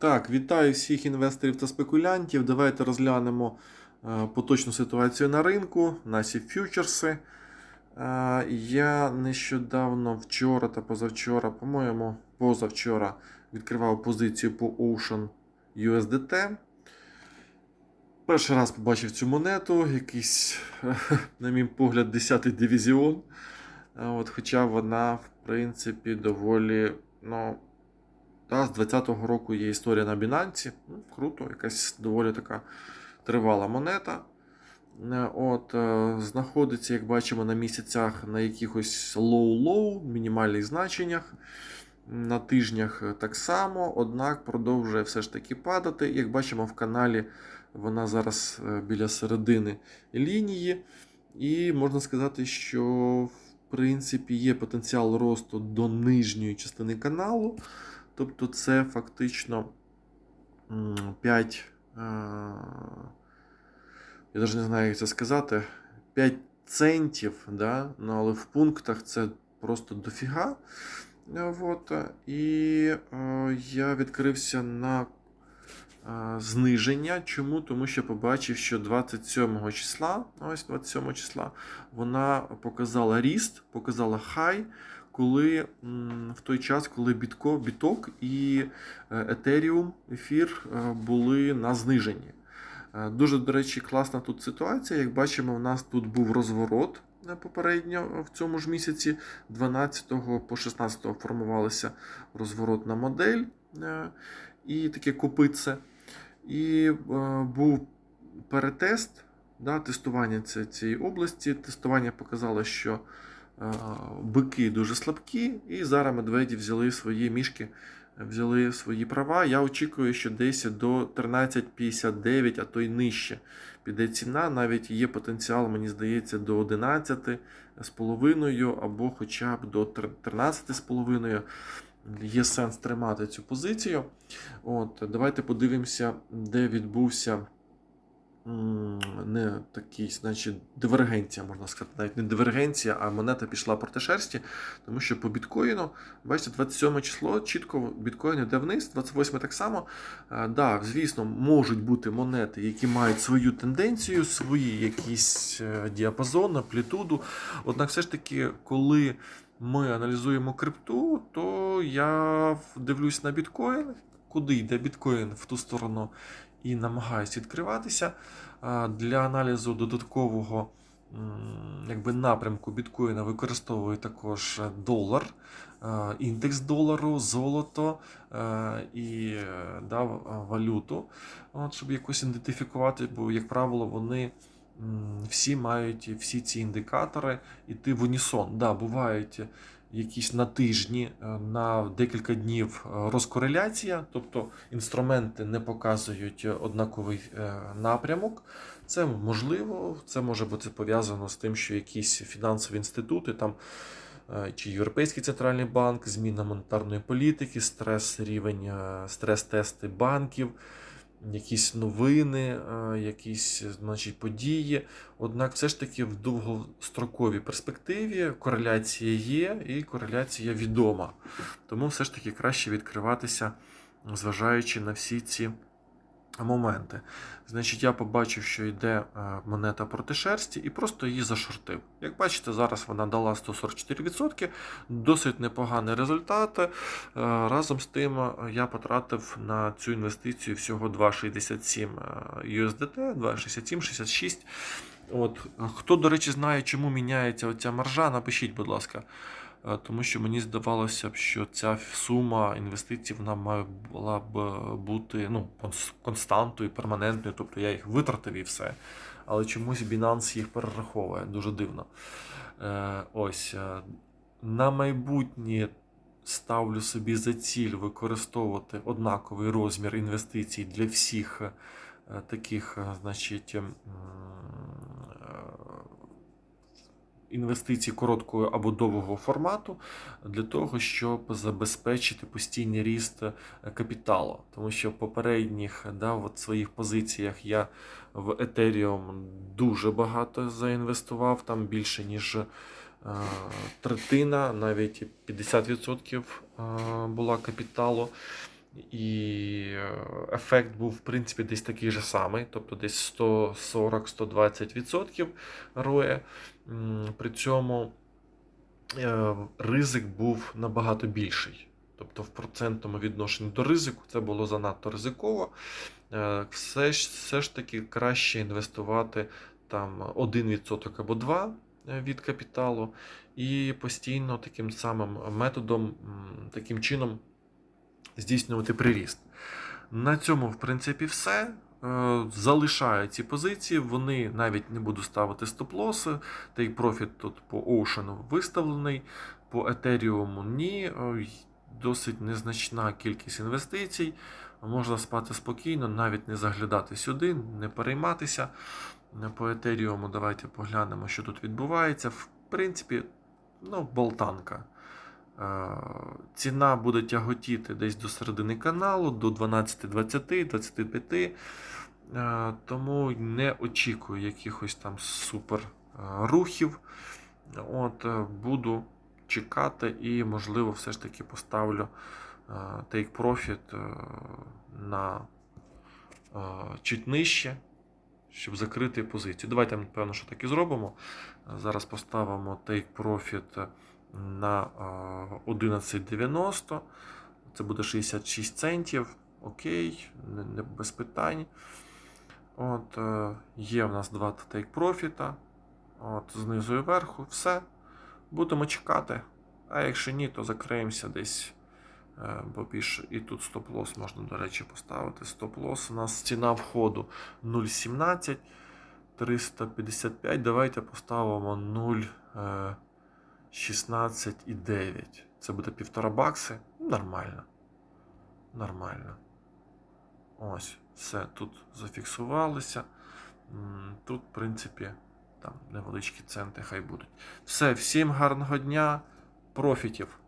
Так, вітаю всіх інвесторів та спекулянтів. Давайте розглянемо е, поточну ситуацію на ринку, наші фьючерси. Е, Я нещодавно вчора та позавчора, по-моєму, позавчора відкривав позицію по Ocean USDT. Перший раз побачив цю монету, якийсь, на мій погляд, 10-й дивізіон. Е, От, хоча вона, в принципі, доволі. ну, та, з 20-го року є історія на Binance. Ну, круто, якась доволі така тривала монета. Е, От, е, знаходиться, як бачимо, на місяцях на якихось low-low, мінімальних значеннях. На тижнях е, так само, однак продовжує все ж таки падати. Як бачимо в каналі, вона зараз біля середини лінії. І можна сказати, що в принципі є потенціал росту до нижньої частини каналу. Тобто це фактично 5. Я навіть не знаю, як це сказати. 5 центів, да? ну, але в пунктах це просто дофіга. Е, Вот. І е, я відкрився на е, зниження. Чому? Тому що побачив, що 27 числа, ось 27 числа, вона показала ріст, показала хай, коли в той час, коли бітко, біток і е, Етеріум, ефір е, були на зниженні. Е, Дуже, до речі, класна тут ситуація. Як бачимо, в нас тут був розворот попередньо в цьому ж місяці. 12 по 16 формувалася розворотна модель і таке копитце. І був перетест, да, тестування цієї області. Тестування показало, що бики дуже слабкі, і зараз медведі взяли свої мішки, взяли свої права. Я очікую, що десь до 13,59, а то й нижче піде ціна. Навіть є потенціал, мені здається, до 11 з половиною або хоча б до 13 з половиною. Є сенс тримати цю позицію. От, давайте подивимося, де відбувся не такий, значить, дивергенція, можна сказати, навіть не дивергенція, а монета пішла проти шерсті, тому що по біткоїну, бачите, 27 число, чітко біткоін йде вниз, 28 так само. А, да, звісно, можуть бути монети, які мають свою тенденцію, свої якісь е, діапазон, амплітуду. Однак, все ж таки, коли ми аналізуємо крипту, то я дивлюсь на біткоін, куди йде біткоін в ту сторону і намагаюся відкриватися. Для аналізу додаткового якби, напрямку біткоїна використовую також долар, індекс долару, золото і е, да, валюту, от, щоб якось ідентифікувати, бо, як правило, вони всі мають всі ці індикатори іти в унісон. Да, бувають якісь на тижні, е, на декілька днів е, розкореляція, тобто інструменти не показують однаковий е, напрямок. Це можливо, це може бути пов'язано з тим, що якісь фінансові інститути там. Чи Європейський центральний банк, зміна монетарної політики, стрес рівень, стрес-тести банків, якісь новини, е, якісь значить, події. Однак, все ж таки в довгостроковій перспективі кореляція є і кореляція відома. Тому все ж таки краще відкриватися, зважаючи на всі ці моменти. Значить, я побачив, що йде е, монета проти шерсті, і просто її зашортив. Як бачите, зараз вона дала 144%, досить непоганий результат. Е, Разом з тим, е, я потратив на цю інвестицію всього 2,67 е, USDT, 2,67-66. От, хто, до речі, знає, чому міняється оця маржа, напишіть, будь ласка. Е, Тому що мені здавалося б, що ця сума інвестицій вона має була б е, бути ну, константою, перманентною, тобто я їх витратив і все. Але чомусь Binance їх перераховує дуже дивно. Е, ось на майбутнє ставлю собі за ціль використовувати однаковий розмір інвестицій для всіх таких, значить. Інвестицій короткого або довгого формату для того, щоб забезпечити постійний ріст е, капіталу. Тому що в попередніх да, от своїх позиціях я в Ethereum дуже багато заінвестував, там більше ніж е, третина, навіть 50% е, була капіталу. І е, ефект був, в принципі, десь такий же самий, тобто десь 140-120% ROE. М, При цьому е, ризик був набагато більший. Тобто в процентному відношенні до ризику це було занадто ризиково. Е, Все ж, все ж таки краще інвестувати там 1% або 2% від капіталу, і постійно таким самим методом, таким чином здійснювати приріст. На цьому, в принципі, все. Е, Залишаю ці позиції, вони навіть не буду ставити стоп-лоси. Take Profit тут по Ocean виставлений, по Ethereum ні. Е, Досить незначна кількість інвестицій. Можна спати спокійно, навіть не заглядати сюди, не перейматися. Е, По Ethereum давайте поглянемо, що тут відбувається. В принципі, ну, болтанка. Е, Ціна буде тяготіти десь до середини каналу, до 12-20, 25. Е, Тому не очікую якихось там супер е, рухів. От, буду чекати і, можливо, все ж таки поставлю Take Profit на чуть нижче, щоб закрити позицію. Давайте, напевно, що так і зробимо. Зараз поставимо Take Profit на е, 11,90. Це буде 66 центів. Окей, не, без питань. От, е, є в нас два Take Profit. От, знизу і вверху. Все. Будемо чекати. А якщо ні, то закриємося десь. е, Бо більше і тут стоп-лос можна, до речі, поставити. Стоп-лос. У нас ціна входу 0,17. 355. Давайте поставимо 0,16,9. Це буде півтора бакси. Нормально. Нормально. Ось, все тут зафіксувалося. Тут, в принципі, там невеличкі центи хай будуть. Все, всім гарного дня, профітів!